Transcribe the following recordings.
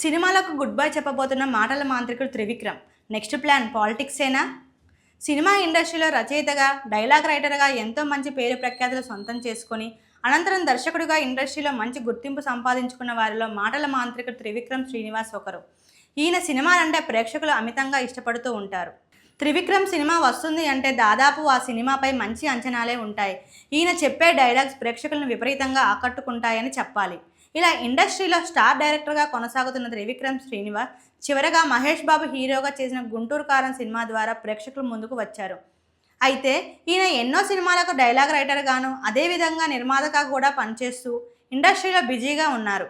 సినిమాలకు good bye చెప్పబోతున్న మాటల మాంత్రికుడు త్రివిక్రమ్. నెక్స్ట్ ప్లాన్ పాలిటిక్సేనా? సినిమా ఇండస్ట్రీలో రచయితగా డైలాగ్ రైటర్గా ఎంతో మంచి పేరు ప్రఖ్యాతులు సొంతం చేసుకొని అనంతరం దర్శకుడిగా ఇండస్ట్రీలో మంచి గుర్తింపు సంపాదించుకున్న వారిలో మాటల మాంత్రికుడు త్రివిక్రమ్ శ్రీనివాస్ ఒకరు. ఈయన సినిమాలంటే ప్రేక్షకులు అమితంగా ఇష్టపడుతూ ఉంటారు. త్రివిక్రమ్ సినిమా వస్తుంది అంటే దాదాపు ఆ సినిమాపై మంచి అంచనాలే ఉంటాయి. ఈయన చెప్పే డైలాగ్స్ ప్రేక్షకులను విపరీతంగా ఆకట్టుకుంటాయని చెప్పాలి. ఇలా ఇండస్ట్రీలో స్టార్ డైరెక్టర్గా కొనసాగుతున్న త్రివిక్రమ్ శ్రీనివాస్. చివరగా మహేష్ బాబు హీరోగా చేసిన గుంటూరు కారం సినిమా ద్వారా ప్రేక్షకుల ముందుకు వచ్చారు. అయితే ఈయన ఎన్నో సినిమాలకు డైలాగ్ రైటర్ గాను అదేవిధంగా నిర్మాతగా కూడా పనిచేస్తూ ఇండస్ట్రీలో బిజీగా ఉన్నారు.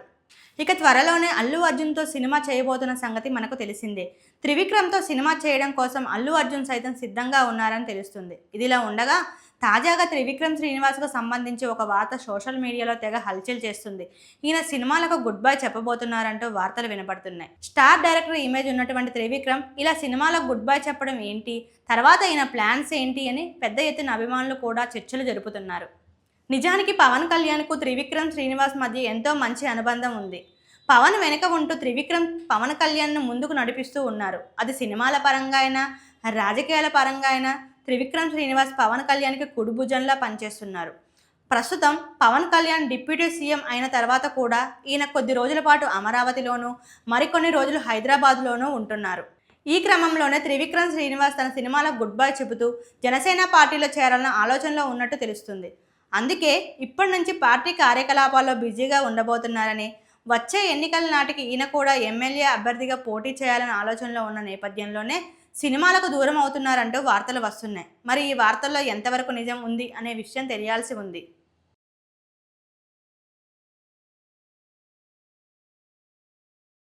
ఇక త్వరలోనే అల్లు అర్జున్తో సినిమా చేయబోతున్న సంగతి మనకు తెలిసిందే. త్రివిక్రమ్తో సినిమా చేయడం కోసం అల్లు అర్జున్ సైతం సిద్ధంగా ఉన్నారని తెలుస్తుంది. ఇదిలా ఉండగా తాజాగా త్రివిక్రమ్ శ్రీనివాస్కు సంబంధించి ఒక వార్త సోషల్ మీడియాలో తెగ హల్చల్ చేస్తుంది. ఈయన సినిమాలకు గుడ్ బై చెప్పబోతున్నారంటూ వార్తలు వినపడుతున్నాయి. స్టార్ డైరెక్టర్ ఇమేజ్ ఉన్నటువంటి త్రివిక్రమ్ ఇలా సినిమాలకు గుడ్ బై చెప్పడం ఏంటి? తర్వాత ఈయన ప్లాన్స్ ఏంటి అని పెద్ద ఎత్తున అభిమానులు కూడా చర్చలు జరుపుతున్నారు. నిజానికి పవన్ కళ్యాణ్కు త్రివిక్రమ్ శ్రీనివాస్ మధ్య ఎంతో మంచి అనుబంధం ఉంది. పవన్ వెనుక ఉంటూ త్రివిక్రమ్ పవన్ కళ్యాణ్ను ముందుకు నడిపిస్తూ ఉన్నారు. అది సినిమాల పరంగా అయినా రాజకీయాల పరంగా అయినా త్రివిక్రమ్ శ్రీనివాస్ పవన్ కళ్యాణ్కి కుడిభుజంలా పనిచేస్తున్నారు. ప్రస్తుతం పవన్ కళ్యాణ్ డిప్యూటీ సీఎం అయిన తర్వాత కూడా ఈయన కొద్ది రోజుల పాటు అమరావతిలోనూ మరికొన్ని రోజులు హైదరాబాద్లోనూ ఉంటున్నారు. ఈ క్రమంలోనే త్రివిక్రమ్ శ్రీనివాస్ తన సినిమాలో గుడ్ బై చెబుతూ జనసేన పార్టీలో చేరాలన్న ఆలోచనలో ఉన్నట్టు తెలుస్తుంది. అందుకే ఇప్పటి నుంచి పార్టీ కార్యకలాపాల్లో బిజీగా ఉండబోతున్నారని వచ్చే ఎన్నికల నాటికి ఈయన కూడా ఎమ్మెల్యే అభ్యర్థిగా పోటీ చేయాలనే ఆలోచనలో ఉన్న నేపథ్యంలోనే సినిమాలకు దూరం అవుతున్నారంటూ వార్తలు వస్తున్నాయి. మరి ఈ వార్తల్లో ఎంతవరకు నిజం ఉంది అనే విషయం తెలియాల్సి ఉంది.